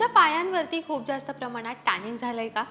तुमच्या पायांवरती खूप जास्त प्रमाणात टॅनिंग झालंय का?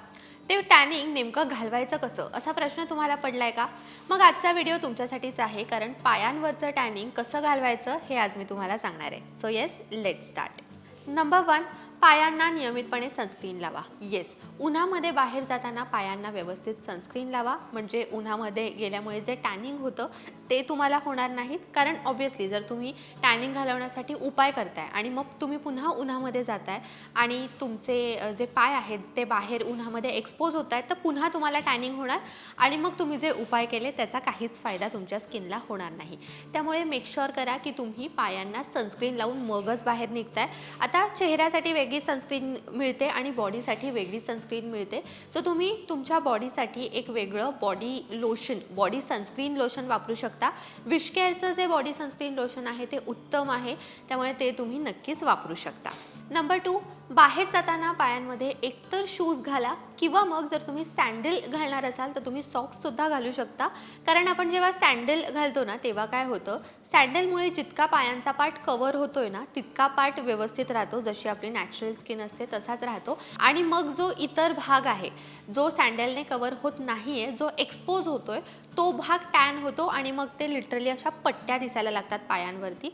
ते टॅनिंग नेमकं घालवायचं कसं? असा प्रश्न तुम्हाला पडलाय का? मग आजचा व्हिडिओ तुमच्यासाठीच आहे कारण पायांवरचं टॅनिंग कसं घालवायचं हे आज मी तुम्हाला सांगणार आहे. So yes let start number one पायांना नियमितपणे सनस्क्रीन लावा. येस उन्हामध्ये बाहेर जाताना पायांना व्यवस्थित सनस्क्रीन लावा. म्हणजे उन्हामध्ये गेल्यामुळे जे टॅनिंग होतं ते तुम्हाला होणार नाहीत. कारण ऑब्व्हियसली जर तुम्ही टॅनिंग घालवण्यासाठी उपाय करताय आणि मग तुम्ही पुन्हा उन्हामध्ये जाताय आणि तुमचे जे पाय आहेत ते बाहेर उन्हामध्ये एक्सपोज होत आहेत तर पुन्हा तुम्हाला टॅनिंग होणार आणि मग तुम्ही जे उपाय केले त्याचा काहीच फायदा तुमच्या स्किनला होणार नाही. त्यामुळे मेक शुअर करा की तुम्ही पायांना सनस्क्रीन लावून मगच बाहेर निघताय. आता चेहऱ्यासाठी वेगळी सनस्क्रीन मिळते आणि बॉडीसाठी वेगळी सनस्क्रीन मिळते. सो तुम्ही तुमच्या बॉडीसाठी एक वेगळं body lotion body sunscreen lotion वापरू शकता. विशकेअरचं जे बॉडी सनस्क्रीन लोशन आहे ते उत्तम आहे. त्यामुळे ते तुम्ही नक्कीच वापरू शकता. नंबर टू बाहेर जाताना पायांमध्ये एकतर शूज घाला किंवा मग जर तुम्ही सँडल घालणार असाल तर तुम्ही सॉक्ससुद्धा घालू शकता. कारण आपण जेव्हा सँडल घालतो ना तेव्हा काय होतं? सँडलमुळे जितका पायांचा पार्ट कवर होतोय ना तितका पार्ट व्यवस्थित राहतो. जशी आपली नॅचरल स्किन असते तसाच राहतो. आणि मग जो इतर भाग आहे जो सँडलने कवर होत नाही आहे जो एक्सपोज होतोय तो भाग टॅन होतो आणि मग ते लिटरली अशा पट्ट्या दिसायला लागतात पायांवरती.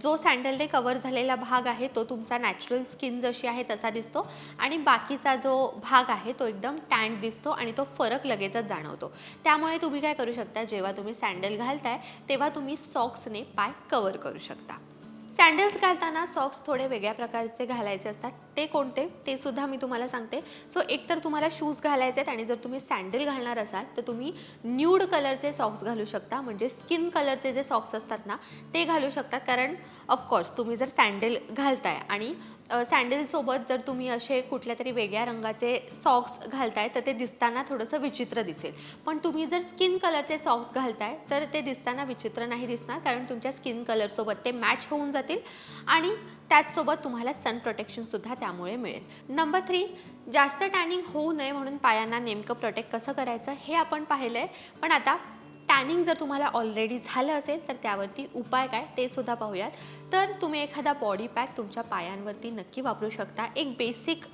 जो सँडलने कवर झालेला भाग आहे तो तुमचा नॅचरल स्किन जशी आहे तसा दिसतो. आणि बाकीचा जो भाग आहे तो एकदम टॅन्ड दिसतो आणि तो फरक लगेचच जाणवतो. त्यामुळे तुम्ही काय करू शकता जेव्हा तुम्ही सँडल घालताय तेव्हा तुम्ही सॉक्सने पाय कवर करू शकता. सँडल्स घालताना सॉक्स थोडे वेगळ्या प्रकारचे घालायचे असतात. ते कोणते ते सुद्धा मी तुम्हाला सांगते. सो एकतर तुम्हाला शूज घालायचे आहेत आणि जर तुम्ही सँडल घालणार असाल तर तुम्ही न्यूड कलरचे सॉक्स घालू शकता. म्हणजे स्किन कलरचे जे सॉक्स असतात ना ते घालू शकतात कारण ऑफकोर्स तुम्ही जर सँडल घालताय आणि सँडलसोबत जर तुम्ही असे कुठल्या तरी वेगळ्या रंगाचे सॉक्स घालताय तर ते दिसताना थोडंसं विचित्र दिसेल. पण तुम्ही जर स्किन कलरचे सॉक्स घालताय तर ते दिसताना विचित्र नाही दिसणार. कारण तुमच्या स्किन कलरसोबत ते मॅच होऊन जातील आणि त्याचसोबत तुम्हाला सन प्रोटेक्शनसुद्धा त्यामुळे मिळेल. नंबर थ्री जास्त टॅनिंग होऊ नये म्हणून पायांना नेमकं प्रोटेक्ट कसं करायचं हे आपण पाहिलं आहे पण आता टॅनिंग जर तुम्हाला ऑलरेडी झालं असेल तर त्यावरती उपाय काय ते सुद्धा पाहूयात. तर तुम्ही एखादा बॉडी पॅक तुमच्या पायांवरती नक्की वापरू शकता. एक बेसिक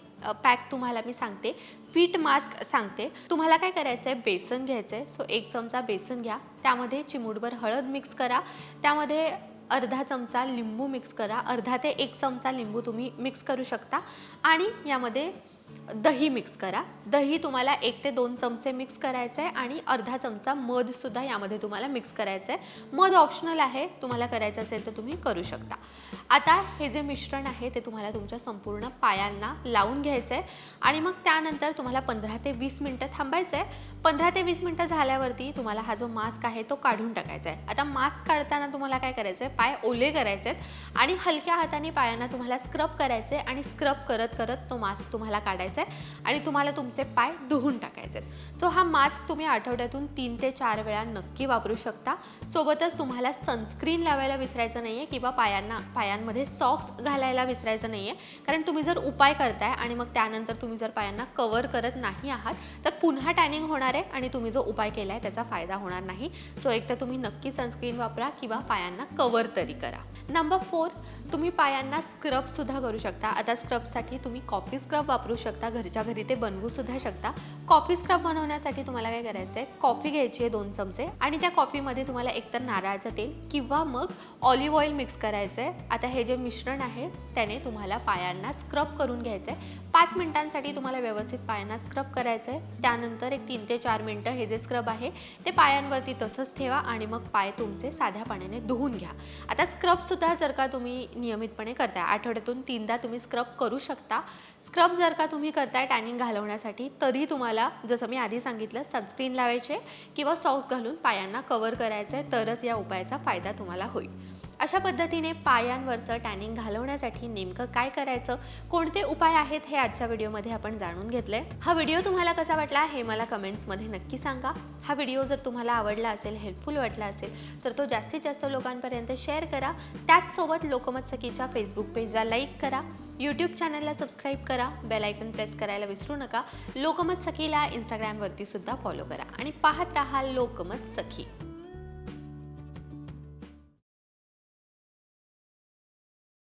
पॅक तुम्हाला मी सांगते. फीट मास्क सांगते. तुम्हाला काय करायचं आहे बेसन घ्यायचं आहे सो एक चमचा बेसन घ्या. त्यामध्ये चिमूटभर हळद मिक्स करा. त्यामध्ये अर्धा चमचा लिंबू मिक्स करा. अर्धा ते एक चमचा लिंबू तुम्ही मिक्स करू शकता. आणि यामध्ये दही मिक्स करा. दही तुम्हाला एक ते दोन चमचे मिक्स करायचं आहे आणि अर्धा चमचा मधसुद्धा यामध्ये तुम्हाला मिक्स करायचं आहे मध ऑप्शनल आहे तुम्हाला करायचं असेल तर तुम्ही करू शकता. आता हे जे मिश्रण आहे ते तुम्हाला तुमच्या संपूर्ण पायांना लावून घ्यायचं आहे आणि मग त्यानंतर तुम्हाला पंधरा ते वीस मिनटं थांबायचं आहे पंधरा ते वीस मिनटं झाल्यावरती तुम्हाला हा जो मास्क आहे तो काढून टाकायचा आहे आता मास्क काढताना तुम्हाला काय करायचं आहे पाय ओले करायचे आहेत आणि हलक्या हाताने पायांना तुम्हाला स्क्रब करायचे आहे आणि स्क्रब करत करत तो मास्क तुम्हाला काढायचा आहे आणि तुम्हाला तुमचे पाय धुवून टाकायचे आहेत सो हा मास्क तुम्ही आठवड्यातून तीन ते चार वेळा नक्की वापरू शकता. सोबतच तुम्हाला सनस्क्रीन लावायला विसरायचं नाही आहे किंवा पायांना पायांमध्ये सॉक्स घालायला विसरायचं नाही आहे कारण तुम्ही जर उपाय करताय आणि मग त्यानंतर तुम्ही जर पायांना कवर करत नाही आहात तर पुन्हा टॅनिंग होणार आहे आणि तुम्ही जो उपाय केला आहे त्याचा फायदा होणार नाही. सो एक तर तुम्ही नक्की सनस्क्रीन वापरा किंवा पायांना कवर तरी करा. नंबर फोर तुम्ही पायांना स्क्रबसुद्धा करू शकता. आता स्क्रबसाठी तुम्ही कॉफी स्क्रब वापरू शकता. घरच्या घरी ते बनवू सुद्धा शकता. कॉफी स्क्रब बनवण्यासाठी तुम्हाला काय करायचं आहे कॉफी घ्यायची आहे दोन चमचे आणि त्या कॉफीमध्ये तुम्हाला एकतर नारळाचं तेल किंवा मग ऑलिव्ह ऑइल मिक्स करायचं आहे आता हे जे मिश्रण आहे त्याने तुम्हाला पायांना स्क्रब करून घ्यायचं आहे पाच मिनिटांसाठी तुम्हाला व्यवस्थित पायांना स्क्रब करायचं आहे त्यानंतर एक तीन ते चार मिनटं हे जे स्क्रब आहे ते पायांवरती तसंच ठेवा आणि मग पाय तुमचे साध्या पाण्याने धुवून घ्या. आता स्क्रबसुद्धा जर का तुम्ही नियमितपणे करताय आठवड्यातून तीनदा तुम्ही स्क्रब करू शकता. स्क्रब जर का तुम्ही करताय टॅनिंग घालवण्यासाठी तरी तुम्हाला जसं मी आधी सांगितलं सनस्क्रीन लावायचे किंवा सॉक्स घालून पायांना कवर करायचं आहे तरच या उपायाचा फायदा तुम्हाला होईल. अशा पद्धतीने पायांवरचं टॅनिंग घालवण्यासाठी नेमकं काय करायचं? कोणते उपाय आहेत? हे आजच्या व्हिडिओमध्ये आपण जाणून घेतलंय. हा व्हिडिओ तुम्हाला कसा वाटला हे मला कमेंट्समध्ये नक्की सांगा. हा व्हिडिओ जर तुम्हाला आवडला असेल हेल्पफुल वाटला असेल तर तो जास्तीत जास्त लोकांपर्यंत शेअर करा. त्याचसोबत लोकमत सखीच्या फेसबुक पेजला लाईक करा. यूट्यूब चॅनलला सबस्क्राईब करा. बेल आयकन प्रेस करायला विसरू नका. लोकमत सखीला इंस्टाग्रामवरती सुद्धा फॉलो करा. आणि पाहत राहा लोकमत सखी.